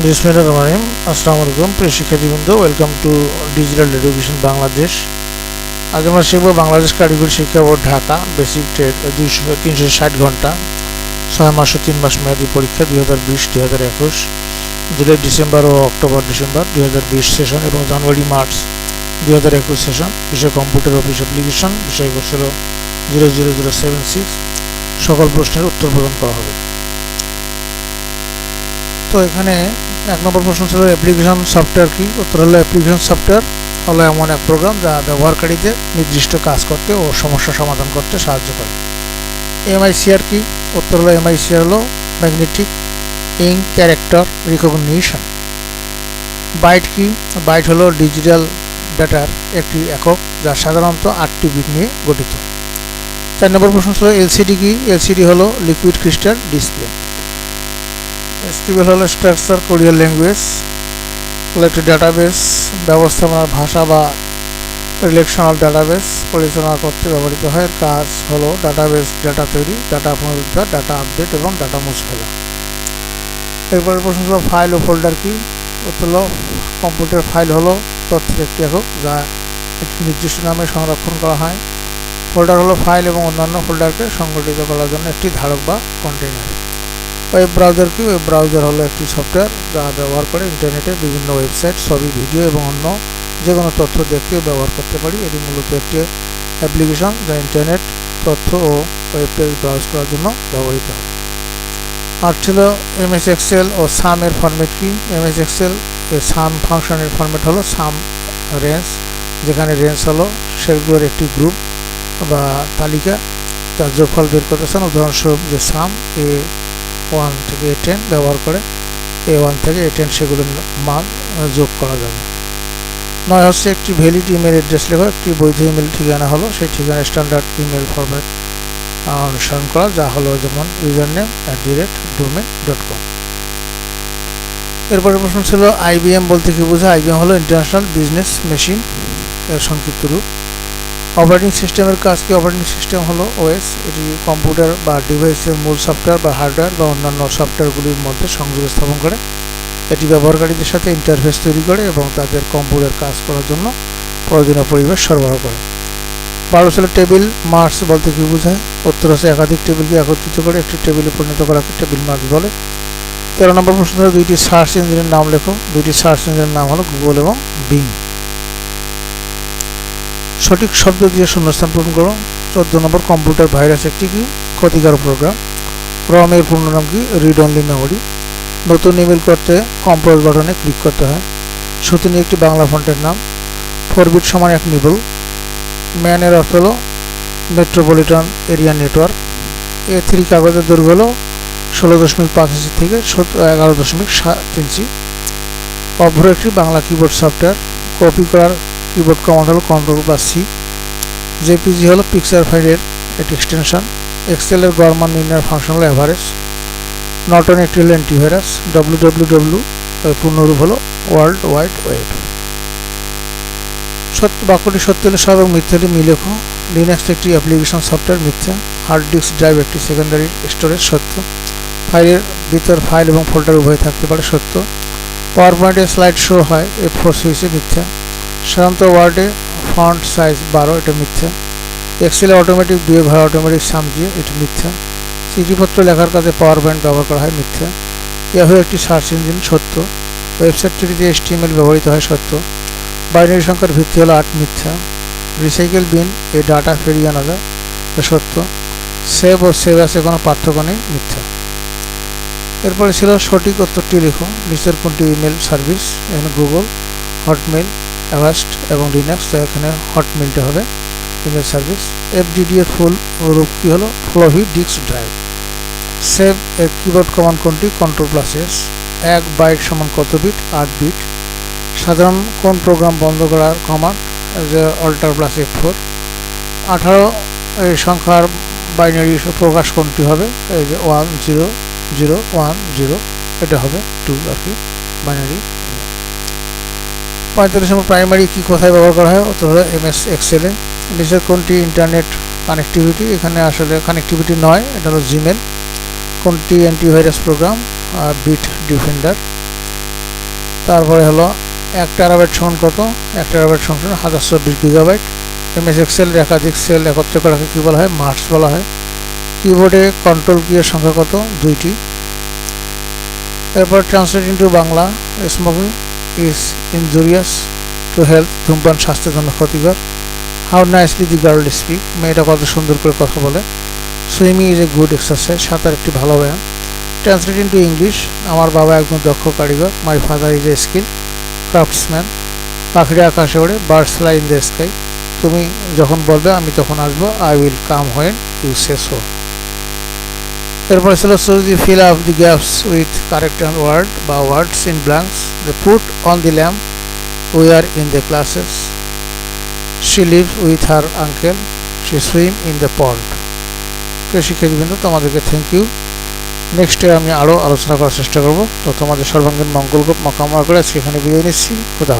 বিসমিল্লাহির রহমানির রহিম। আসসালামু আলাইকুম, প্রিয় শিক্ষার্থীবৃন্দ। Welcome to digital education Bangladesh আজ আমরা শিখব বাংলাদেশ কারিগরি শিক্ষা বোর্ড ঢাকা। বেসিক ট্রেড দুইশো, তিনশো ষাট ঘণ্টা। ছয় মাস ও তিন মাস মেয়াদী পরীক্ষা দুই হাজার বিশ, দুই হাজার একুশ। জুলাই, ডিসেম্বর ও অক্টোবর, ডিসেম্বর দুই হাজার বিশ সেশন এবং জানুয়ারি, মার্চ দুই হাজার একুশ সেশন বিষয় কম্পিউটার অফিস অ্যাপ্লিকেশন বিষয় ছিল zero zero zero seven six সকল প্রশ্নের উত্তর প্রদান করা হবে। তো এখানে এক নম্বর প্রশ্ন ছিল অ্যাপ্লিকেশন সফটওয়্যার কি? উত্তর হলো অ্যাপ্লিকেশন সফটওয়্যার হলো এমন এক প্রোগ্রাম যা ব্যবহারকারীদের নির্দিষ্ট কাজ করতে ও সমস্যা সমাধান করতে সাহায্য করে। এমআইসিআর কি? উত্তর হলো এমআইসিআর হলো magnetic ink character recognition byte কি? বাইট হলো ডিজিটাল ডাটার একটি একক যা সাধারণত আটটি বিট নিয়ে গঠিত। চার নম্বর প্রশ্ন ছিল এলসিডি কি? এলসিডি হলো লিকুইড ক্রিস্টাল ডিসপ্লে এসকিউএল হলো স্ট্রাকচার কোরিয়ান ল্যাঙ্গুয়েজ, হলো একটি ডাটাবেস, ব্যবস্থাপনার ভাষা বা রিলেকশনাল ডাটাবেস, পরিচালনা করতে ব্যবহৃত হয়। কাজ হলো ডাটাবেস, ডাটা তৈরি, ডাটা পুনরুদ্ধার, ডাটা আপডেট এবং ডাটা মুছে ফেলা এরপরে প্রশ্ন হলো, ফাইল ও ফোল্ডার কি? হলো, কম্পিউটার ফাইল হলো তথ্যের একটি একক যা একটি নির্দিষ্ট নামে সংরক্ষণ করা হয়। ফোল্ডার হলো ফাইল এবং অন্যান্য ফোল্ডারকে সংগঠিত করার জন্য একটি ধারক বা কন্টেইনার। ওয়েব ব্রাউজার কি? ওয়েব ব্রাউজার হলো একটি সফটওয়্যার যা ব্যবহার করে ইন্টারনেটে বিভিন্ন ওয়েবসাইট ছবি ভিডিও এবং অন্য যে কোনো তথ্য দেখতে ব্যবহার করতে পারি। এটি মূলত একটি অ্যাপ্লিকেশন যা ইন্টারনেট তথ্য ও ওয়েব পেজ ব্রাউজ করার জন্য ব্যবহৃত হয়। আর ছিল এমএস এক্সেল ও সাম এর ফরম্যাট কি? এমএস এক্সেল সাম ফাংশনের ফরম্যাট হলো সাম রেঞ্জ যেখানে রেঞ্জ হলো সেগুলোর একটি গ্রুপ বা তালিকা, যার যোগফল বের করতে চান। উদাহরণস্বরূপ যে সাম এ ওয়ান থেকে এ টেন ব্যবহার করে এ ওয়ান থেকে এ টেন সেগুলোর মান যোগ করা যাবে। নয় হচ্ছে একটি ভ্যালিড ইমেল অ্যাড্রেস লেখা, একটি বৈধ ইমেল ঠিকানা হলো, সেই ঠিকানা স্ট্যান্ডার্ড ইমেল ফরম্যাট অনুসরণ করা, যা হলো যেমন user name at the rate domain dot com এরপরে প্রশ্ন ছিল আইবিএম বলতে কি বোঝায়? আইবিএম হলো ইন্টারন্যাশনাল বিজনেস মেশিন এর সংক্ষিপ্ত রূপ। অপারেটিং সিস্টেমের কাজ কি? অপারেটিং সিস্টেম হলো ওএস এটি কম্পিউটার বা ডিভাইসের মূল সফটওয়্যার বা হার্ডওয়্যার বা অন্যান্য সফটওয়্যারগুলির মধ্যে সংযোগ স্থাপন করে। এটি ব্যবহারকারীদের সাথে ইন্টারফেস তৈরি করে এবং তাদের কম্পিউটার কাজ করার জন্য প্রয়োজনীয় পরিবেশ সরবরাহ করে। বারো সালের টেবিল মার্কস বলতে কী বোঝায়? উত্তর হচ্ছে একাধিক টেবিলকে একত্রিত করে একটি টেবিলে পরিণত করাকে টেবিল মার্কস বলে। তেরো নম্বর প্রশ্ন, দুইটি সার্চ ইঞ্জিনের নাম লেখো। দুইটি সার্চ ইঞ্জিনের নাম হলো গুগল এবং বিং সঠিক শব্দ দিয়ে শূন্যস্থান পূরণ করো। চোদ্দ নম্বর, কম্পিউটার ভাইরাস একটি কি? ক্ষতিকারক প্রোগ্রাম রমের পূর্ণ নাম কি? রিড অনলি মেমোরি নতুন ইমেল করতে কম্পোজ বাটনে ক্লিক করতে হয়। সতিনী একটি বাংলা ফন্টের নাম। ফোরবিট সমান এক নিবল। ম্যানের অর্থ হলো metropolitan area network A three কাগজের দৈর্ঘ্য হলো ষোলো দশমিক পাঁচ ইঞ্চি থেকে এগারো দশমিক সাত ইঞ্চি। অভ্র একটি বাংলা কিবোর্ড সফটওয়্যার কপি করার কিবোর্ড কমান্ড হলো কন্ট্রোল বা সি জেপিজি হলো পিকচার ফাইলের একটি এক্সটেনশন এক্সেলের গড় মান নির্ণয়ের ফাংশন হলো অ্যাভারেজ নটন একটি হলো অ্যান্টিভাইরাস ডব্লিউ ডব্লিউ ডব্লিউ পূর্ণরূপ হলো ওয়ার্ল্ড ওয়াইড ওয়েব সত্য বাক্যটি সত্য হলে সব এবং মিথ্যা হলে মিলেখ লিনাক্স একটি অ্যাপ্লিকেশন সফটওয়্যার মিথ্যা। হার্ড ডিস্ক ড্রাইভ একটি সেকেন্ডারি স্টোরেজ সত্য। ফাইলের ভিতর ফাইল এবং ফোল্ডার উভয় থাকতে পারে সত্য। পাওয়ার পয়েন্টে স্লাইড শো হয়। এ ফোর সুইচে মিথ্যা। সাধারণত ওয়ার্ডে ফন্ট সাইজ বারো, এটা মিথ্যা। এক্সেলে অটোমেটিক দুয়ে ভাড়া অটোমেটিক সাম দিয়ে এটি মিথ্যা। চিঠিপত্র লেখার কাজে পাওয়ার পয়েন্ট ব্যবহার করা হয় মিথ্যা। ইয়াহু একটি সার্চ ইঞ্জিন সত্য। ওয়েবসাইটটিতে এসটিএমএল ব্যবহৃত হয় সত্য। বাইনারি সংখ্যার ভিত্তি হলো আট মিথ্যা। রিসাইকেল বিন এ ডাটা ফেরিয়ে আনা যায় সত্য। সেভ ও সেভ আছে, কোনো পার্থক্য নেই, মিথ্যা। এরপরে ছিল সঠিক উত্তরটি লিখো। নিচের কোনটি ইমেল সার্ভিস এখানে গুগল হটমেল অ্যাভাস্ট এবং লিনাক্স তো এখানে হটমেলটা হবে ইমেল সার্ভিস এফডিডি এর ফুল রূপ কী হলো? ফ্লোভি ডিস্ক ড্রাইভ সেভ এর কিবোর্ড কমান্ড কোনটি? কন্ট্রোল প্লাস এস এক বাইট সমান কত বিট আট বিট সাধারণ কোন প্রোগ্রাম বন্ধ করার কমান্ড যে অল্টার প্লাস এফ ফোর আঠারো এই সংখ্যার বাইনারি প্রকাশ কোনটি হবে? এই যে one zero zero one zero এটা হবে টু আর কি বাইনারি পঁয়তাল্লিশ নম্বর প্রাইমারি কী কোথায় ব্যবহার করা হয়? হলো এম এস এক্সেলে নিচের কোনটি ইন্টারনেট কানেক্টিভিটি এখানে আসলে কানেক্টিভিটি নয়, এটা হলো জিমেল কোনটি অ্যান্টিভাইরাস প্রোগ্রাম বিট ডিফেন্ডার তারপরে হলো এক টেরাবাইট সমান কত? এক টেরাবাইট সমান হাজার চব্বিশ গিগাবাইট এমএস এক্সেল একাধিক সেল একত্রে করাকে কী বলা হয়? মার্কস বলা হয়। কিবোর্ডে কন্ট্রোল কিয়ের সংখ্যা কত? দুইটি। এরপর translate into Bangla smoking is injurious to health ধূমপান স্বাস্থ্যের জন্য ক্ষতিকর how nicely the girl speak মেয়েটা কত সুন্দর করে কথা বলে। Swimming is a good exercise সাঁতার একটি ভালো ব্যায়াম। ট্রান্সলেট ইন্টু ইংলিশ আমার বাবা একজন দক্ষ কারিগর। My father is a skill craftsman পাখিরা আকাশে ওড়ে। Birds fly in the sky তুমি যখন বলবে, আমি তখন আসব। I will come when you say so এরপরে ছিল so the fill up the gaps with correct word বা words in blanks the put on the lamp We are in the classes She lives with her uncle She swim in the pond. প্রিয় শিক্ষার্থীবৃন্দ, তোমাদেরকে thank you next আমি আরও আলোচনা করার চেষ্টা করব। তো তোমাদের সর্বাঙ্গীন মঙ্গল কামনা করে আজকে এখানে বিদায় নিচ্ছি। খুদা